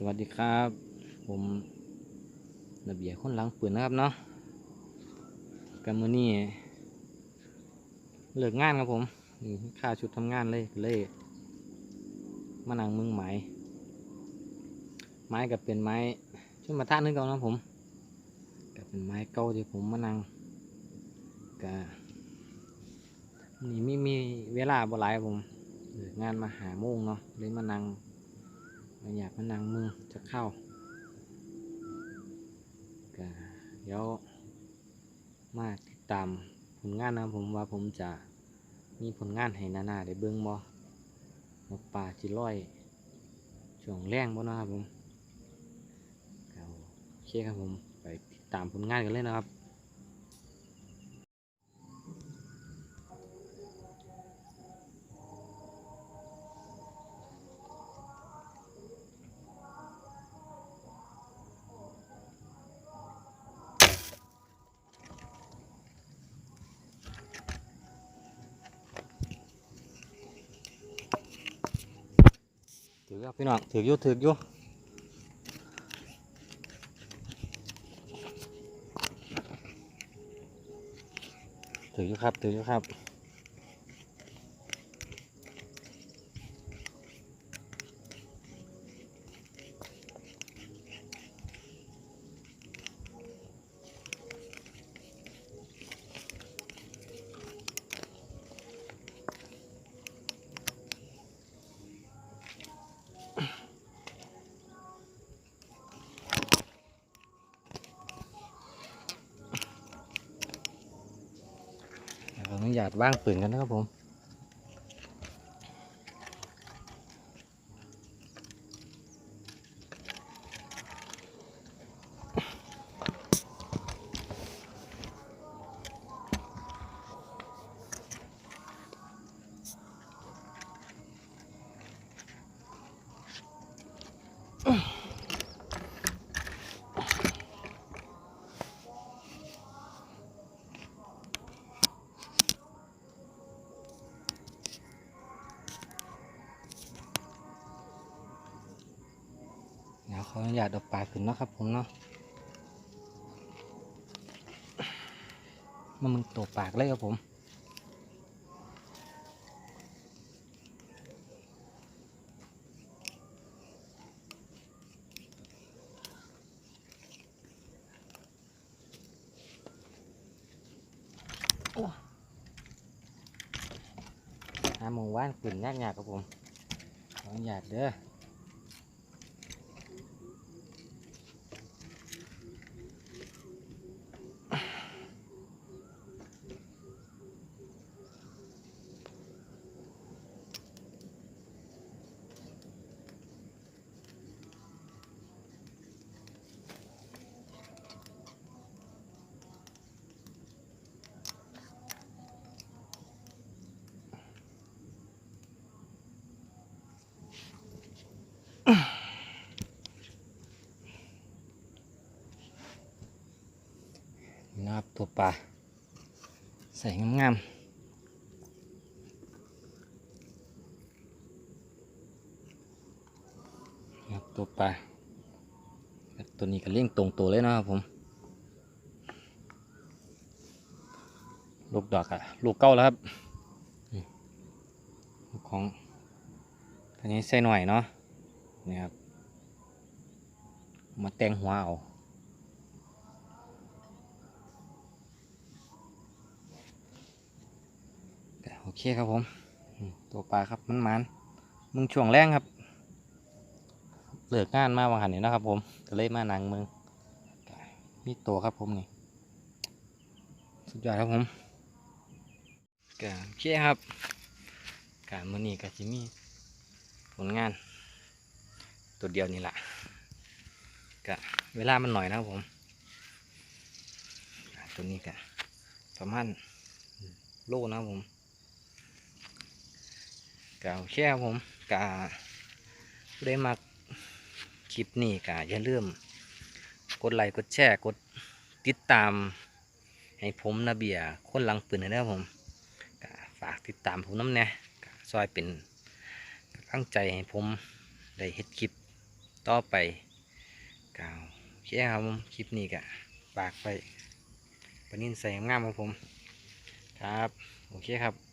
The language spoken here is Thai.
สวัสดีครับ ผมระเบียคนหลังปืนนะครับเนาะกันมือนี้เลิกงานครับผมนี่ค่าชุดทำงานเลยเลยมานั่งมึงไม้ไม้กับเป็นไม้ชุดมาท่านึงก่านนะผมกับเป็นไม้เก่าที่ผมมานั่งกับนี่ไมีมีเวลาบ่หลายผมเลิกงานมาหาโมงเนาะเลยมานั่ง อยากมานั่งมึงจะเข้าก็เดี๋ยวมาติดตามผลงานนะผมว่าผมจะมีผลงานให้นานาได้เบิ่งบ่นกป่าจิร้อยช่วงแรงบ่นะครับผมโอเคครับผมไปติดตามผลงานกันเลยนะครับ ถือครับพี่น้องถืออยู่ถืออยู่ถืออยู่ครับถืออยู่ครับ อนุญาตว่างปืนกันนะครับผม ดี๋ยวขออนุญาตเอาปลาขึ้นนะครับผมเนาะมันมึงตัวปากเลยครับผมหาหมงว่านปืนยากๆครับผมขออนุญาตเด้อ นะครับ ตัวปลาใส่งามๆครับตัวปลาตัวนี้ก็เลี้ยงตรงตัวเลยนะครับผม ลูกดอกอะลูกเก้าแล้วครับลูกของอันนี้ใส่หน่อยเนาะนี่ครับ มาแต่งหัวเอา ก็โอ เคครับผม ตัวปลาครับมันมันมึงช่วงแรงครับเลิกงานมาวางหันนี่นะครับ ผมก็เลยมานังมึงมีตัวครับผมนี่สุดยอดครับผมก็โอเคครับ การมือนี้ก็จะมีผลงาน ตัวเดียวนี่แหละก็เวลามันหน่อยนะครับผม ตัวนี้ก็ประมาณโลนะครับผม ก็โอเคครับผมกะได้มาคลิปนี้กะอย่าลืมกดไลค์กดแชร์กดติดตาม ให้ผมนาเบียคนลังปืนนะครับผมกะฝากติดตามผมน้ำแน่กะซอยเป็นกำลังใจให้ผมได้เฮ็ดคลิปต่อไปกาวโอเคครับผมคลิปนี้กะฝากไปปนินใส่งามครับผมครับ โอเคครับ